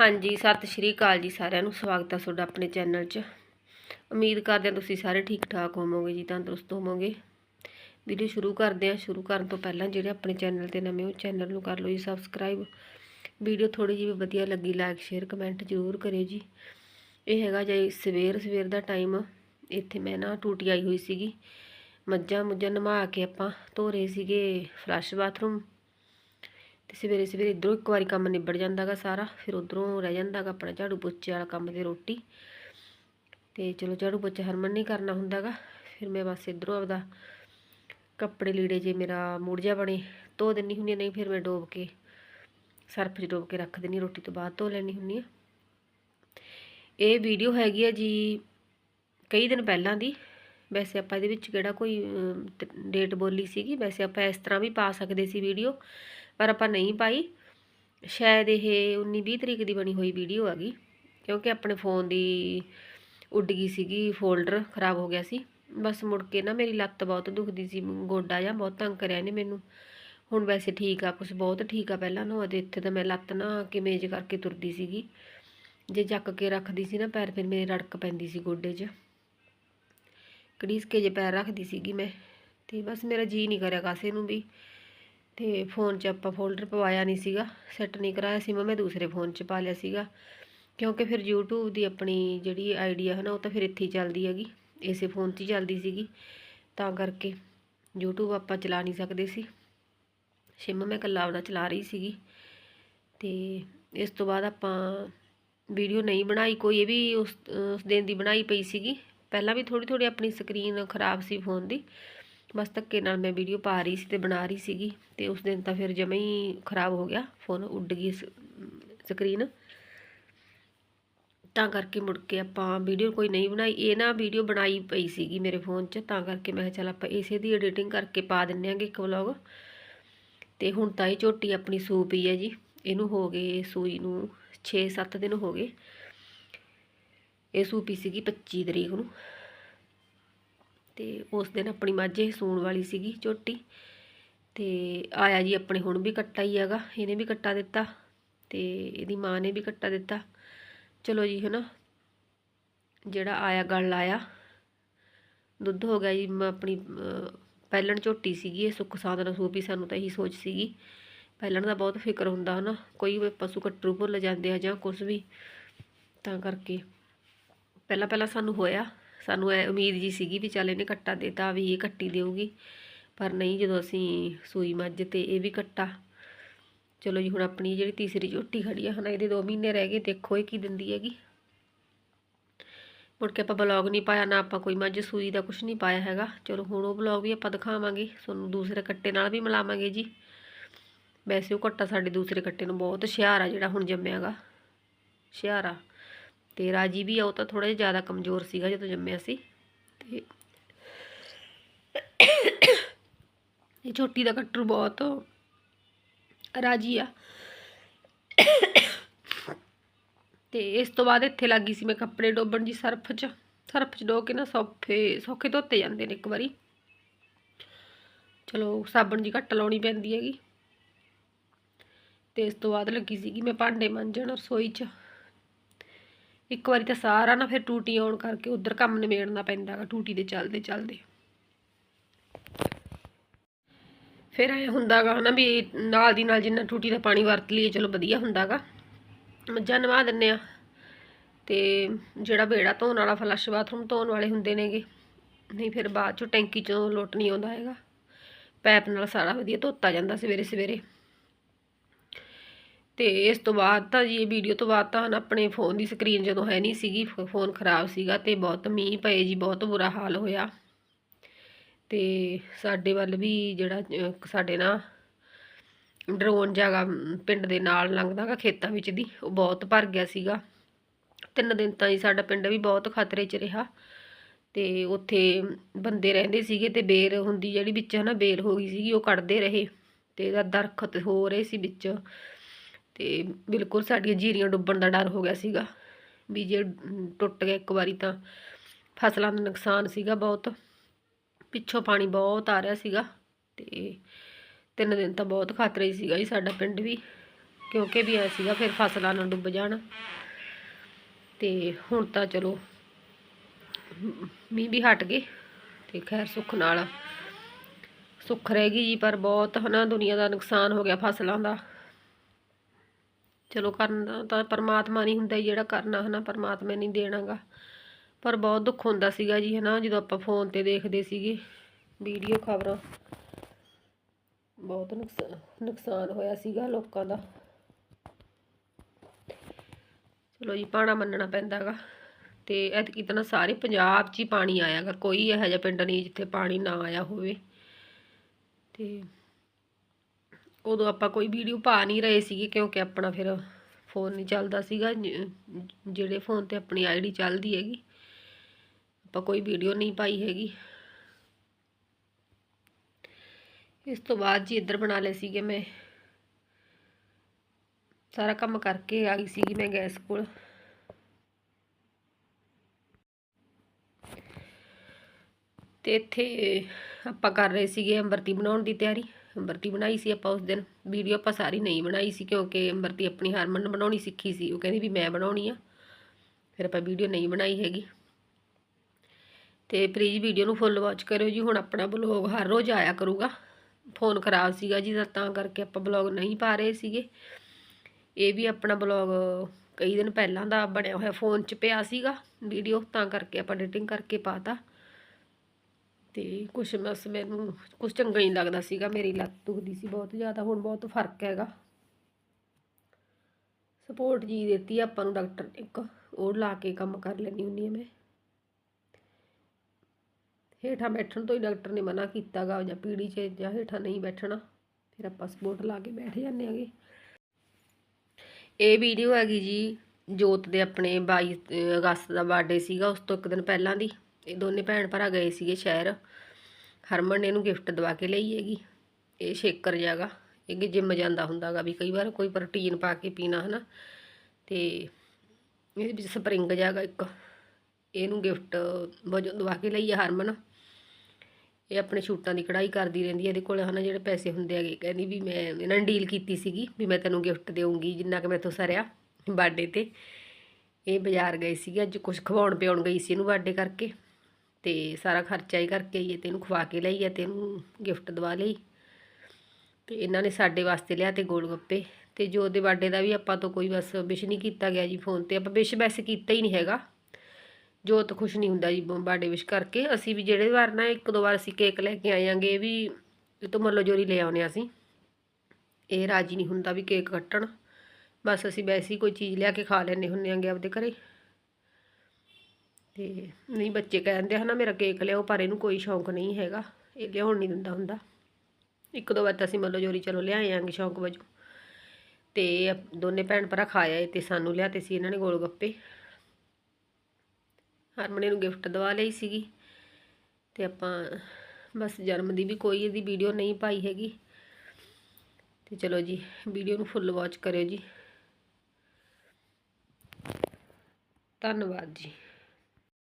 ਹਾਂਜੀ, ਸਤਿ ਸ਼੍ਰੀ ਅਕਾਲ ਜੀ ਸਾਰਿਆਂ ਨੂੰ। ਸਵਾਗਤ ਹੈ ਤੁਹਾਡਾ ਆਪਣੇ ਚੈਨਲ 'ਚ। ਉਮੀਦ ਕਰਦੇ ਹਾਂ ਤੁਸੀਂ ਸਾਰੇ ਠੀਕ ਠਾਕ ਹੋਵੋਗੇ ਜੀ, ਤੰਦਰੁਸਤ ਹੋਵੋਗੇ। ਵੀਡੀਓ ਸ਼ੁਰੂ ਕਰਦੇ ਹਾਂ। ਸ਼ੁਰੂ ਕਰਨ ਤੋਂ ਪਹਿਲਾਂ ਜਿਹੜੇ ਆਪਣੇ ਚੈਨਲ ਤੇ ਨਵੇਂ ਹੋ, ਚੈਨਲ ਨੂੰ ਕਰ ਲਓ ਜੀ ਸਬਸਕ੍ਰਾਈਬ ਵੀਡੀਓ ਥੋੜੀ ਜਿਹੀ ਵੀ ਵਧੀਆ ਲੱਗੀ ਲਾਈਕ ਸ਼ੇਅਰ ਕਮੈਂਟ ਜ਼ਰੂਰ ਕਰਿਓ ਜੀ। ਇਹ ਹੈਗਾ ਜੀ, ਸਵੇਰ ਸਵੇਰ ਦਾ ਟਾਈਮ ਇੱਥੇ ਮੈਂ ਨਾ ਟੂਟੀ ਆਈ ਹੋਈ ਸੀਗੀ। ਮੱਝਾਂ ਮੁੱਝਾਂ ਨਵਾ ਕੇ ਆਪਾਂ ਧੋ ਰਹੇ ਸੀਗੇ ਫਲੱਸ਼ ਬਾਥਰੂਮ। ਤੇ ਸਵੇਰੇ ਸਵੇਰੇ ਇਧਰੋਂ ਇੱਕ ਵਾਰੀ ਕੰਮ ਨਿਬੜ ਜਾਂਦਾਗਾ ਸਾਰਾ ਫਿਰ ਉਧਰੋਂ ਰਹਿ ਜਾਂਦਾਗਾ ਆਪਣਾ ਝਾੜੂ ਪੋਚੇ ਵਾਲਾ ਕੰਮ ਤੇ ਰੋਟੀ। ਤੇ ਚਲੋ ਝਾੜੂ ਪੋਚਾ ਹਰਮਨ ਨਹੀਂ ਕਰਨਾ ਹੁੰਦਾਗਾ ਫਿਰ ਮੈਂ ਬਸ ਇਧਰੋਂ ਆਪਦਾ ਕੱਪੜੇ ਲੀੜੇ ਜੇ ਮੇਰਾ ਮੂਡ ਜਾ ਬਣੇ ਧੋ ਦਿੰਨੀ ਹੁੰਦੀ ਹਾਂ, ਨਹੀਂ ਫਿਰ ਮੈਂ ਡੋਬ ਕੇ ਸਰਫ 'ਚ ਡੋਬ ਕੇ ਰੱਖ ਦਿੰਨੀ ਰੋਟੀ ਤੋਂ ਬਾਅਦ ਧੋ ਲੈਣੀ ਹੁੰਦੀ ਆ। ਇਹ ਵੀਡੀਓ ਹੈਗੀ ਆ ਜੀ ਕਈ ਦਿਨ ਪਹਿਲਾਂ ਦੀ ਵੈਸੇ ਆਪਾਂ ਇਹਦੇ ਵਿੱਚ ਕਿਹੜਾ ਕੋਈ ਡੇਟ ਬੋਲੀ ਸੀਗੀ ਵੈਸੇ ਆਪਾਂ ਇਸ ਤਰ੍ਹਾਂ ਵੀ ਪਾ ਸਕਦੇ ਸੀ ਵੀਡੀਓ। ਪਰ ਆਪਾਂ ਨਹੀਂ ਪਾਈ। ਸ਼ਾਇਦ ਇਹ 19 20 ਤਰੀਕ ਦੀ ਬਣੀ ਹੋਈ ਵੀਡੀਓ ਆ ਗਈ, ਕਿਉਂਕਿ ਆਪਣੇ ਫੋਨ ਦੀ ਉੱਡ ਗਈ ਸੀਗੀ ਫੋਲਡਰ ਖਰਾਬ ਹੋ ਗਿਆ ਸੀ। ਬਸ ਮੁੜ ਕੇ ਨਾ ਮੇਰੀ ਲੱਤ ਬਹੁਤ ਦੁਖਦੀ ਸੀ, ਗੋਡਾ ਜਾਂ ਬਹੁਤ ਤੰਗ ਕਰਿਆ ਨੇ ਮੈਨੂੰ। ਹੁਣ ਵੈਸੇ ਠੀਕ ਆ ਕੁਝ ਬਹੁਤ ਠੀਕ ਆ ਪਹਿਲਾਂ ਨਾ ਉਹਦੇ ਇੱਥੇ ਤਾਂ ਮੈਂ ਲੱਤ ਨਾ ਕਿਵੇਂ ਜੇ ਕਰਕੇ ਤੁਰਦੀ ਸੀਗੀ। ਜੇ ਚੱਕ ਕੇ ਰੱਖਦੀ ਸੀ ਨਾ ਪੈਰ, ਫਿਰ ਮੇਰੇ ਰੜਕ ਪੈਂਦੀ ਸੀ ਗੋਡੇ 'ਚ। ਕੜੀਸ ਕੇ ਜੇ ਪੈਰ ਰੱਖਦੀ ਸੀਗੀ ਮੈਂ, ਤੇ ਬਸ ਮੇਰਾ ਜੀ ਨਹੀਂ ਕਰਿਆ ਕਾਸੇ ਨੂੰ ਵੀ। ਤੇ ਫੋਨ 'ਚ ਆਪਾਂ ਫੋਲਡਰ ਪਵਾਇਆ ਨਹੀਂ ਸੀਗਾ ਸੈੱਟ ਨਹੀਂ ਕਰਾਇਆ ਸੀ ਮੈਂ ਦੂਸਰੇ ਫੋਨ 'ਚ ਪਾ ਲਿਆ ਸੀਗਾ। ਕਿਉਂਕਿ ਫਿਰ YouTube ਦੀ ਆਪਣੀ ਜਿਹੜੀ ਆਈਡੀਆ ਹੈ ਨਾ, ਉਹ ਤਾਂ ਫਿਰ ਇੱਥੇ ਹੀ ਚੱਲਦੀ ਹੈਗੀ, ਇਸੇ ਫੋਨ 'ਚ ਹੀ ਚੱਲਦੀ ਸੀਗੀ। ਤਾਂ ਕਰਕੇ YouTube ਆਪਾਂ ਚਲਾ ਨਹੀਂ ਸਕਦੇ ਸੀ। ਸਿਮ ਮੈਂ ਇਕੱਲਾ ਆਪਣਾ ਚਲਾ ਰਹੀ ਸੀਗੀ। ਤੇ ਇਸ ਤੋਂ ਬਾਅਦ ਆਪਾਂ ਵੀਡੀਓ ਨਹੀਂ ਬਣਾਈ, ਕੋਈ ਇਹ ਵੀ ਉਸ ਉਸ ਦਿਨ ਦੀ ਬਣਾਈ ਪਈ ਸੀਗੀ। ਪਹਿਲਾਂ ਵੀ ਥੋੜੀ ਥੋੜੀ ਆਪਣੀ ਸਕਰੀਨ ਖਰਾਬ ਸੀ ਫੋਨ ਦੀ। ਬਸ ਧੱਕੇ ਨਾਲ ਮੈਂ ਵੀਡੀਓ ਪਾ ਰਹੀ ਸੀ ਤੇ ਬਣਾ ਰਹੀ ਸੀਗੀ ਤੇ ਉਸ ਦਿਨ ਤਾਂ ਫਿਰ ਜਮੇ ਹੀ ਖਰਾਬ ਹੋ ਗਿਆ ਫੋਨ ਉੱਡ ਗਈ ਸਕਰੀਨ ਤਾਂ ਕਰਕੇ ਮੁੜ ਕੇ ਆਪਾਂ ਵੀਡੀਓ ਕੋਈ ਨਹੀਂ ਬਣਾਈ। ਇਹ ਨਾ ਵੀਡੀਓ ਬਣਾਈ ਪਈ ਸੀਗੀ ਮੇਰੇ ਫੋਨ 'ਚ, ਤਾਂ ਕਰਕੇ ਮੈਂ ਕਿਹਾ ਚੱਲ ਆਪਾਂ ਇਸੇ ਦੀ ਐਡੀਟਿੰਗ ਕਰਕੇ ਪਾ ਦਿੰਨੇ ਆਂਗੇ ਇੱਕ ਵਲੌਗ ਤੇ ਹੁਣ ਤਾਂ ਇਹ ਝੋਟੀ ਆਪਣੀ ਸੂ ਪਈ ਹੈ ਜੀ, ਇਹਨੂੰ ਹੋ ਗਏ ਸੂਈ ਨੂੰ 6-7 ਦਿਨ ਹੋ ਗਏ। ਇਹ ਸੂ ਪੀ ਸੀਗੀ 25 ਤਰੀਕ ਨੂੰ। ਤੇ ਉਸ ਦਿਨ ਆਪਣੀ ਮਾਝੇ ਸੂਣ ਵਾਲੀ ਸੀਗੀ ਝੋਟੀ ਤੇ ਆਇਆ ਜੀ ਆਪਣੇ ਹੁਣ ਵੀ ਕੱਟਾ ਹੀ ਹੈਗਾ, ਇਹਨੇ ਵੀ ਕੱਟਾ ਦਿੱਤਾ ਤੇ ਇਹਦੀ ਮਾਂ ਨੇ ਵੀ ਕੱਟਾ ਦਿੱਤਾ। ਚਲੋ ਜੀ ਹਨਾ, ਜਿਹੜਾ ਆਇਆ ਗਲ ਲਾਇਆ। ਦੁੱਧ ਹੋ ਗਿਆ ਜੀ ਆਪਣੀ ਪਹਿਲਣ ਝੋਟੀ ਸੀਗੀ, ਇਹ ਸੁੱਖ ਸਾਧ ਨਾਲ ਸੂਪੀ ਸਾਨੂੰ ਤਾਂ ਇਹੀ ਸੋਚ ਸੀਗੀ। ਪਹਿਲਣ ਦਾ ਬਹੁਤ ਫਿਕਰ ਹੁੰਦਾ ਹਨਾ, ਕੋਈ ਪਸ਼ੂ ਕੱਟਰੂ ਭੁੱਲ ਜਾਂਦੇ ਆ ਜਾਂ ਕੁਝ ਵੀ, ਤਾਂ ਕਰਕੇ। ਪਹਿਲਾਂ ਪਹਿਲਾਂ ਸਾਨੂੰ ਹੋਇਆ ਸਾਨੂੰ ਐ ਉਮੀਦ ਜੀ ਸੀਗੀ ਵੀ ਚੱਲ ਇਹਨੇ ਕੱਟਾ ਦੇਤਾ, ਵੀ ਇਹ ਕੱਟੀ ਦੇਊਗੀ। ਪਰ ਨਹੀਂ, ਜਦੋਂ ਅਸੀਂ ਸੂਈ ਮੱਝ ਤੇ ਇਹ ਵੀ ਕੱਟਾ, ਚਲੋ ਜੀ, ਹੁਣ ਆਪਣੀ ਜਿਹੜੀ ਤੀਸਰੀ ਝੋਟੀ ਖੜੀ ਆ ਹਨਾ ਇਹਦੇ 2 ਮਹੀਨੇ ਰਹਿ ਗਏ, ਦੇਖੋ ਇਹ ਕੀ ਦਿੰਦੀ ਹੈਗੀ। ਮੁੜ ਕੇ ਆਪਾਂ ਬਲੌਗ ਨਹੀਂ ਪਾਇਆ, ਨਾ ਆਪਾਂ ਕੋਈ ਮੱਝ ਸੂਈ ਦਾ ਕੁਝ ਨਹੀਂ ਪਾਇਆ ਹੈਗਾ। ਚਲੋ, ਹੁਣ ਉਹ ਬਲੌਗ ਵੀ ਆਪਾਂ ਦਿਖਾਵਾਂਗੇ, ਤੁਹਾਨੂੰ ਦੂਸਰੇ ਕੱਟੇ ਨਾਲ ਵੀ ਮਿਲਾਵਾਂਗੇ ਜੀ। ਵੈਸੇ ਉਹ ਕੱਟਾ ਸਾਡੇ ਦੂਸਰੇ ਕੱਟੇ ਨੂੰ ਬਹੁਤ ਹੁਸ਼ਿਆਰ ਆ ਜਿਹੜਾ ਹੁਣ ਜੰਮਿਆਗਾ। ਹੁਸ਼ਿਆਰ ਆ। ਤੇ ਰਾਜੀ ਵੀ ਆ, ਉਹ ਤਾਂ ਥੋੜਾ ਜਿਹਾ ਜ਼ਿਆਦਾ ਕਮਜ਼ੋਰ ਸੀਗਾ ਜਦੋਂ ਜੰਮਿਆ ਸੀ ਤੇ ਇਹ ਛੋਟੀ ਦਾ ਕੱਟਰੂ ਬਹੁਤ ਰਾਜੀ ਆ। ਤੇ ਇਸ ਤੋਂ ਬਾਅਦ ਇੱਥੇ ਲੱਗੀ ਸੀ ਮੈਂ ਕੱਪੜੇ ਡੋਬਣ ਜੀ ਸਰਫ 'ਚ ਸਰਫ 'ਚ ਡੋ ਕੇ ਨਾ ਸੌਖੇ ਸੌਖੇ ਧੋਤੇ ਜਾਂਦੇ ਨੇ ਇੱਕ ਵਾਰੀ। ਚਲੋ ਸਾਬਣ ਜੀ ਘੱਟ ਲਾਉਣੀ ਪੈਂਦੀ ਹੈਗੀ। ਤੇ ਇਸ ਤੋਂ ਬਾਅਦ ਲੱਗੀ ਸੀਗੀ ਮੈਂ ਭਾਂਡੇ ਮਾਂਜਣ ਰਸੋਈ 'ਚ। ਇੱਕ ਵਾਰੀ ਤਾਂ ਸਾਰਾ ਨਾ ਫਿਰ ਟੂਟੀ ਆਉਣ ਕਰਕੇ ਉਧਰ ਕੰਮ ਨਿਬੇੜਨਾ ਪੈਂਦਾਗਾ ਟੂਟੀ ਦੇ ਚੱਲਦੇ ਚੱਲਦੇ। ਫਿਰ ਐ ਹੁੰਦਾਗਾ ਹਨਾ ਵੀ ਨਾਲ ਦੀ ਨਾਲ ਜਿੰਨਾ ਟੂਟੀ ਦਾ ਪਾਣੀ ਵਰਤ ਲਈਏ, ਚਲੋ ਵਧੀਆ ਹੁੰਦਾਗਾ ਮੱਝਾਂ ਨਵਾ ਦਿੰਨੇ ਆ ਤੇ ਜਿਹੜਾ ਬੇੜਾ ਧੋਣ ਵਾਲਾ ਫਲਸ਼ ਬਾਥਰੂਮ ਧੋਣ ਵਾਲੇ ਹੁੰਦੇ ਨੇਗੇ, ਨਹੀਂ ਫਿਰ ਬਾਅਦ ਚੋਂ ਟੈਂਕੀ ਚੋਂ ਲੁੱਟ ਨਹੀਂ ਆਉਂਦਾ ਹੈਗਾ। ਪੈਪ ਨਾਲ ਸਾਰਾ ਵਧੀਆ ਧੋਤਾ ਜਾਂਦਾ ਸਵੇਰੇ ਸਵੇਰੇ ਤੇ ਇਸ ਤੋਂ ਬਾਅਦ ਤਾਂ ਜੀ ਇਹ ਵੀਡੀਓ ਤੋਂ ਬਾਅਦ ਤਾਂ ਆਪਣੇ ਫੋਨ ਦੀ ਸਕਰੀਨ ਜਦੋਂ ਹੈ ਨਹੀਂ ਸੀਗੀ ਫੋਨ ਖਰਾਬ ਸੀਗਾ ਤੇ ਬਹੁਤ ਮੀਂਹ ਪਏ ਜੀ, ਬਹੁਤ ਬੁਰਾ ਹਾਲ ਹੋਇਆ। ਤੇ ਸਾਡੇ ਵੱਲ ਵੀ ਜਿਹੜਾ ਸਾਡੇ ਨਾ ਡਰੋਨ ਜਾਗਾ ਪਿੰਡ ਦੇ ਨਾਲ ਲੰਘਦਾਗਾ ਖੇਤਾਂ ਵਿੱਚ ਦੀ, ਉਹ ਬਹੁਤ ਭਰ ਗਿਆ ਸੀਗਾ। ਤਿੰਨ ਦਿਨ ਤਾਂ ਜੀ ਸਾਡਾ ਪਿੰਡ ਵੀ ਬਹੁਤ ਖਤਰੇ 'ਚ ਰਿਹਾ। ਤੇ ਉੱਥੇ ਬੰਦੇ ਰਹਿੰਦੇ ਸੀਗੇ ਤੇ ਬੇਰ ਹੁੰਦੀ ਜਿਹੜੀ ਵਿੱਚ ਹਨਾ, ਬੇਰ ਹੋ ਗਈ ਸੀਗੀ, ਉਹ ਕੱਢਦੇ ਰਹੇ। ਤੇ ਇਹਦਾ ਦਰਖਤ ਹੋ ਰਹੇ ਸੀ ਵਿੱਚ। ਤੇ ਬਿਲਕੁਲ ਸਾਡੀਆਂ ਜੀਰੀਆਂ ਡੁੱਬਣ ਦਾ ਡਰ ਹੋ ਗਿਆ ਸੀਗਾ, ਵੀ ਜੇ ਟੁੱਟ ਗਿਆ ਇੱਕ ਵਾਰੀ ਤਾਂ ਫਸਲਾਂ ਦਾ ਨੁਕਸਾਨ ਸੀਗਾ ਬਹੁਤ, ਪਿੱਛੋਂ ਪਾਣੀ ਬਹੁਤ ਆ ਰਿਹਾ ਸੀਗਾ ਤੇ ਤਿੰਨ ਦਿਨ ਤਾਂ ਬਹੁਤ ਖਤਰਾ ਹੀ ਸੀਗਾ ਜੀ ਸਾਡਾ ਪਿੰਡ ਵੀ, ਕਿਉਂਕਿ ਵੀ ਐ ਸੀਗਾ ਫਿਰ ਫਸਲਾਂ ਨਾ ਡੁੱਬ ਜਾਣ, ਤੇ ਹੁਣ ਤਾਂ ਚਲੋ ਮੀਂਹ ਵੀ ਹਟ ਗਏ ਤੇ ਖੈਰ ਸੁੱਖ ਨਾਲ ਸੁੱਖ ਰਹਿ ਗਈ ਜੀ ਪਰ ਬਹੁਤ ਹਨਾ ਦੁਨੀਆ ਦਾ ਨੁਕਸਾਨ ਹੋ ਗਿਆ ਫਸਲਾਂ ਦਾ। ਚਲੋ ਕਰਨਾ ਤਾਂ ਪਰਮਾਤਮਾ ਨਹੀਂ ਹੁੰਦਾ ਜੀ ਜਿਹੜਾ ਕਰਨਾ ਹਨਾ, ਪਰਮਾਤਮਾ ਨਹੀਂ ਦੇਣਾਗਾ। ਪਰ ਬਹੁਤ ਦੁੱਖ ਹੁੰਦਾ ਸੀਗਾ ਜੀ ਹਨਾ, ਜਦੋਂ ਆਪਾਂ ਫੋਨ ਤੇ ਦੇਖਦੇ ਸੀਗੇ, ਵੀਡੀਓ ਖਬਰਾਂ। ਬਹੁਤ ਨੁਕਸਾਨ ਨੁਕਸਾਨ ਹੋਇਆ ਸੀਗਾ ਲੋਕਾਂ ਦਾ। ਚਲੋ ਜੀ, ਪਾਣਾ ਮੰਨਣਾ ਪੈਂਦਾਗਾ। ਤੇ ਐਤਕੀ ਤਾਂ ਸਾਰੇ ਪੰਜਾਬ 'ਚ ਹੀ ਪਾਣੀ ਆਇਆਗਾ, ਕੋਈ ਇਹੋ ਜਿਹਾ ਪਿੰਡ ਨਹੀਂ ਜਿੱਥੇ ਪਾਣੀ ਨਾ ਆਇਆ ਹੋਵੇ। ਤੇ ਉਦੋਂ ਆਪਾਂ ਕੋਈ ਵੀਡੀਓ ਪਾ ਨਹੀਂ ਰਹੇ ਸੀਗੇ ਕਿਉਂਕਿ ਆਪਣਾ ਫਿਰ ਫੋਨ ਨਹੀਂ ਚੱਲਦਾ ਸੀਗਾ ਜਿਹੜੇ ਫੋਨ ਤੇ ਆਪਣੀ ਆਈਡੀ ਚੱਲਦੀ ਹੈਗੀ, ਆਪਾਂ ਕੋਈ ਵੀਡੀਓ ਨਹੀਂ ਪਾਈ ਹੈਗੀ। ਇਸ ਤੋਂ ਬਾਅਦ ਜੀ ਇੱਧਰ ਬਣਾ ਲਏ ਸੀਗੇ ਮੈਂ, ਸਾਰਾ ਕੰਮ ਕਰਕੇ ਆ ਗਈ ਸੀਗੀ ਮੈਂ ਗੈਸ ਕੋਲ। ਤੇ ਇੱਥੇ ਆਪਾਂ ਕਰ ਰਹੇ ਸੀਗੇ ਅੰਬਰਤੀ ਬਣਾਉਣ ਦੀ ਤਿਆਰੀ। ਅੰਬਰਤੀ ਬਣਾਈ ਸੀ ਆਪਾਂ ਉਸ ਦਿਨ। ਵੀਡੀਓ ਆਪਾਂ ਸਾਰੀ ਨਹੀਂ ਬਣਾਈ ਸੀ ਕਿਉਂਕਿ ਅੰਬਰਤੀ ਆਪਣੀ ਹਰਮਨ ਬਣਾਉਣੀ ਸਿੱਖੀ ਸੀ। ਉਹ ਕਹਿੰਦੀ ਵੀ ਮੈਂ ਬਣਾਉਣੀ ਆ। ਫਿਰ ਆਪਾਂ ਵੀਡੀਓ ਨਹੀਂ ਬਣਾਈ ਹੈਗੀ। ਤੇ ਪਲੀਜ਼ ਵੀਡੀਓ ਨੂੰ ਫੁੱਲ ਵਾਚ ਕਰਿਓ ਜੀ। ਹੁਣ ਆਪਣਾ ਬਲੌਗ ਹਰ ਰੋਜ਼ ਆਇਆ ਕਰੂਗਾ। ਫੋਨ ਖਰਾਬ ਸੀਗਾ ਜੀ, ਤਾਂ ਤਾਂ ਕਰਕੇ ਆਪਾਂ ਬਲੌਗ ਨਹੀਂ ਪਾ ਰਹੇ ਸੀਗੇ। ਇਹ ਵੀ ਆਪਣਾ ਬਲੌਗ ਕਈ ਦਿਨ ਪਹਿਲਾਂ ਦਾ ਬਣਿਆ ਹੋਇਆ ਫੋਨ 'ਚ ਪਿਆ ਸੀਗਾ। ਵੀਡੀਓ ਤਾਂ ਕਰਕੇ ਆਪਾਂ ਐਡੀਟਿੰਗ ਕਰਕੇ ਪਾਤਾ। ਤੇ ਕੁਛ ਬਸ ਮੈਨੂੰ ਕੁਛ ਚੰਗਾ ਨਹੀਂ ਲੱਗਦਾ ਸੀਗਾ, ਮੇਰੀ ਲੱਤ ਦੁਖਦੀ ਸੀ ਬਹੁਤ ਜ਼ਿਆਦਾ, ਹੁਣ ਬਹੁਤ ਫ਼ਰਕ ਹੈਗਾ। ਸਪੋਰਟ ਜੀ ਦਿੱਤੀ ਆਪਾਂ ਨੂੰ ਡਾਕਟਰ ਨੇ ਇੱਕ, ਉਹ ਲਾ ਕੇ ਕੰਮ ਕਰ ਲੈਣੀ ਹੁੰਦੀ ਆ ਮੈਂ। ਹੇਠਾਂ ਬੈਠਣ ਤੋਂ ਹੀ ਡਾਕਟਰ ਨੇ ਮਨਾ ਕੀਤਾਗਾ, ਜਾਂ ਪੀੜੀ 'ਚ ਜਾਂ ਹੇਠਾਂ ਨਹੀਂ ਬੈਠਣਾ, ਫਿਰ ਆਪਾਂ ਸਪੋਰਟ ਲਾ ਕੇ ਬੈਠ ਜਾਂਦੇ ਆਗੇ ਇਹ ਵੀਡੀਓ ਹੈਗੀ ਜੀ ਜੋਤ ਦੇ ਆਪਣੇ 22 ਅਗਸਤ ਦਾ ਬਰਥਡੇ ਸੀਗਾ, ਉਸ ਤੋਂ ਇੱਕ ਦਿਨ ਪਹਿਲਾਂ ਦੀ। ਇਹ ਦੋਨੇ ਭੈਣ ਭਰਾ ਗਏ ਸੀਗੇ ਸ਼ਹਿਰ। ਹਰਮਨ ਨੇ ਇਹਨੂੰ ਗਿਫਟ ਦਵਾ ਕੇ ਲਈ ਹੈਗੀ। ਇਹ ਸ਼ੇਕਰ ਜਾਗਾ ਇਹ ਕਿ ਜਿੰਮ ਜਾਂਦਾ ਹੁੰਦਾਗਾ ਵੀ ਕਈ ਵਾਰ ਕੋਈ ਪ੍ਰੋਟੀਨ ਪਾ ਕੇ ਪੀਣਾ, ਹਨਾ। ਤੇ ਇਹਦੇ ਵਿੱਚ ਸਪਰਿੰਗ ਜਾਗਾ ਇੱਕ। ਇਹਨੂੰ ਗਿਫਟ ਵਜੋਂ ਦਵਾ ਕੇ ਲਈ ਹੈ ਹਰਮਨ। ਇਹ ਆਪਣੇ ਸ਼ੂਟਾਂ ਦੀ ਕਢਾਈ ਕਰਦੀ ਰਹਿੰਦੀ ਹੈ ਇਹਦੇ ਕੋਲ, ਹਨਾ, ਜਿਹੜੇ ਪੈਸੇ ਹੁੰਦੇ ਹੈਗੇ। ਕਹਿੰਦੀ ਵੀ ਮੈਂ ਇਹਨਾਂ ਨੇ ਡੀਲ ਕੀਤੀ ਸੀਗੀ ਵੀ ਮੈਂ ਤੈਨੂੰ ਗਿਫਟ ਦੇਵਾਂਗੀ ਜਿੰਨਾ ਕਿ ਮੈਥੋਂ ਸਰਿਆ ਬਰਥਡੇ ਤੇ। ਇਹ ਬਾਜ਼ਾਰ ਗਏ ਸੀਗੇ। ਅੱਜ ਕੁਝ ਖਵਾਉਣ ਪਿਆਉਣ ਗਈ ਸੀ ਇਹਨੂੰ ਬਰਥਡੇ ਕਰਕੇ। ਤੇ ਸਾਰਾ ਖਰਚਾ ਹੀ ਕਰਕੇ ਆਈ ਹੈ ਤੇ ਇਹਨੂੰ ਖਵਾ ਕੇ ਲਈ ਹੈ ਤੇ ਇਹਨੂੰ ਗਿਫਟ ਦਵਾ ਲਈ। ਤੇ ਇਹਨਾਂ ਨੇ ਸਾਡੇ ਵਾਸਤੇ ਲਿਆ ਤੇ ਗੋਲ ਗੱਪੇ। ਤੇ ਜੋ ਦੇ ਬਰਥਡੇ ਦਾ ਵੀ ਆਪਾਂ ਤੋਂ ਕੋਈ ਬਸ ਵਿਸ਼ ਨਹੀਂ ਕੀਤਾ ਗਿਆ ਜੀ ਫੋਨ ਤੇ। ਆਪਾਂ ਵਿਸ਼ ਵੈਸੇ ਕੀਤਾ ਹੀ ਨਹੀਂ ਹੈਗਾ। ਜੋਤ ਖੁਸ਼ ਨਹੀਂ ਹੁੰਦਾ ਜੀ ਬਰਥਡੇ ਵਿਸ਼ ਕਰਕੇ। ਅਸੀਂ ਵੀ ਜਿਹੜੇ ਵਾਰ ਨਾ ਇੱਕ ਦੋ ਵਾਰ ਅਸੀਂ ਕੇਕ ਲੈ ਕੇ ਆਏਾਂਗੇ ਇਹ ਵੀ ਇਹ ਤੋਂ ਮੱਲੋ ਜੋਰੀ ਲੈ ਆਉਨੇ ਅਸੀਂ। ਇਹ ਰਾਜੀ ਨਹੀਂ ਹੁੰਦਾ ਵੀ ਕੇਕ ਕੱਟਣ। ਬਸ ਅਸੀਂ ਵੈਸੇ ਹੀ ਕੋਈ ਚੀਜ਼ ਲਿਆ ਕੇ ਖਾ ਲੈਣੇ ਹੁੰਨੇ ਆਂਗੇ ਆਪਦੇ ਘਰੇ। ਤੇ ਨਹੀਂ, ਬੱਚੇ ਕਹਿੰਦੇ ਹਨਾ, ਮੇਰਾ ਕੇਕ ਲਿਆਓ, ਪਰ ਇਹਨੂੰ ਕੋਈ ਸ਼ੌਂਕ ਨਹੀਂ ਹੈਗਾ। ਇਹ ਲਿਆਉਣ ਨਹੀਂ ਦਿੰਦਾ ਹੁੰਦਾ। ਇੱਕ ਦੋ ਵਾਰ ਤਾਂ ਅਸੀਂ ਮੱਲੋ ਜੋਰੀ ਚਲੋ ਲਿਆਏ ਆਂਗੇ ਸ਼ੌਂਕ ਵਜੋਂ। ਤੇ ਅਪ- ਦੋਨੇ ਭੈਣ ਭਰਾ ਖਾਇਆ ਤੇ ਸਾਨੂੰ ਲਿਆ ਤੇ ਸੀ ਇਹਨਾਂ ਨੇ ਗੋਲ ਗੱਪੇ। ਹਰਮਨੇ ਨੂੰ ਗਿਫਟ ਦਵਾ ਲਈ ਸੀਗੀ। ਤੇ ਆਪਾਂ ਬਸ ਜਨਮ ਦੀ ਵੀ ਕੋਈ ਇਹਦੀ ਵੀਡੀਓ ਨਹੀਂ ਪਾਈ ਹੈਗੀ। ਤੇ ਚਲੋ ਜੀ, ਵੀਡੀਓ ਨੂੰ ਫੁੱਲ ਵਾਚ ਕਰਿਓ ਜੀ। ਧੰਨਵਾਦ ਜੀ।